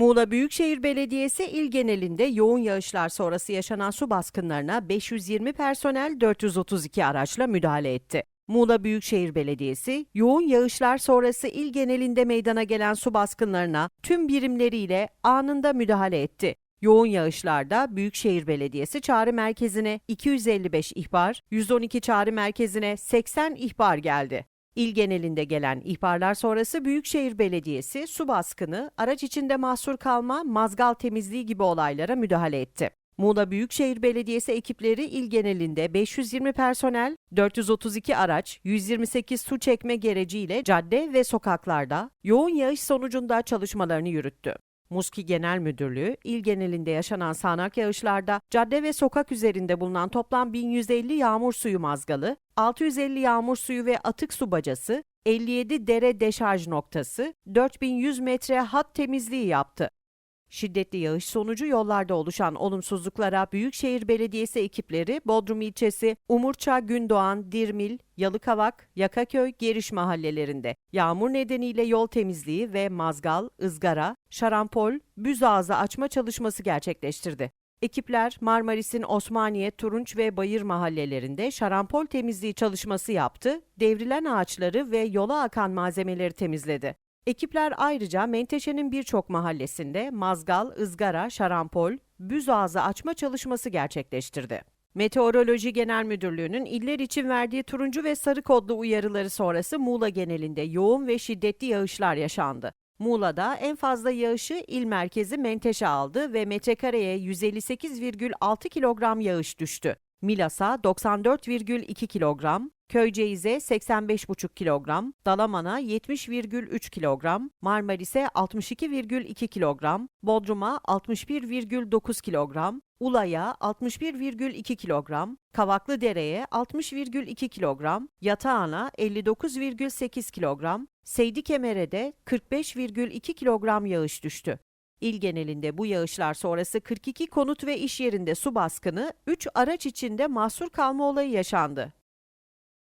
Muğla Büyükşehir Belediyesi il genelinde yoğun yağışlar sonrası yaşanan su baskınlarına 520 personel 432 araçla müdahale etti. Muğla Büyükşehir Belediyesi, yoğun yağışlar sonrası il genelinde meydana gelen su baskınlarına tüm birimleriyle anında müdahale etti. Yoğun yağışlarda Büyükşehir Belediyesi çağrı merkezine 255 ihbar, 112 çağrı merkezine 80 ihbar geldi. İl genelinde gelen ihbarlar sonrası Büyükşehir Belediyesi su baskını, araç içinde mahsur kalma, mazgal temizliği gibi olaylara müdahale etti. Muğla Büyükşehir Belediyesi ekipleri il genelinde 520 personel, 432 araç, 128 su çekme gereciyle cadde ve sokaklarda yoğun yağış sonucunda çalışmalarını yürüttü. Muski Genel Müdürlüğü, il genelinde yaşanan sağanak yağışlarda cadde ve sokak üzerinde bulunan toplam 1150 yağmur suyu mazgalı, 650 yağmur suyu ve atık su bacası, 57 dere deşarj noktası, 4100 metre hat temizliği yaptı. Şiddetli yağış sonucu yollarda oluşan olumsuzluklara Büyükşehir Belediyesi ekipleri Bodrum ilçesi Umurça, Gündoğan, Dirmil, Yalıkavak, Yakaköy, Geriş mahallelerinde yağmur nedeniyle yol temizliği ve mazgal, ızgara, şarampol, büz ağzı açma çalışması gerçekleştirdi. Ekipler Marmaris'in Osmaniye, Turunç ve Bayır mahallelerinde şarampol temizliği çalışması yaptı, devrilen ağaçları ve yola akan malzemeleri temizledi. Ekipler ayrıca Menteşe'nin birçok mahallesinde mazgal, ızgara, şarampol, büz ağzı açma çalışması gerçekleştirdi. Meteoroloji Genel Müdürlüğü'nün iller için verdiği turuncu ve sarı kodlu uyarıları sonrası Muğla genelinde yoğun ve şiddetli yağışlar yaşandı. Muğla'da en fazla yağışı il merkezi Menteşe aldı ve metrekareye 158,6 kilogram yağış düştü. Milas'a 94,2 kilogram, Köyceğiz'e 85,5 kilogram, Dalaman'a 70,3 kilogram, Marmaris'e 62,2 kilogram, Bodrum'a 61,9 kilogram, Ula'ya 61,2 kilogram, Kavaklıdere'ye 60,2 kilogram, Yatağan'a 59,8 kilogram, Seydikemere'de 45,2 kilogram yağış düştü. İl genelinde bu yağışlar sonrası 42 konut ve iş yerinde su baskını, 3 araç içinde mahsur kalma olayı yaşandı.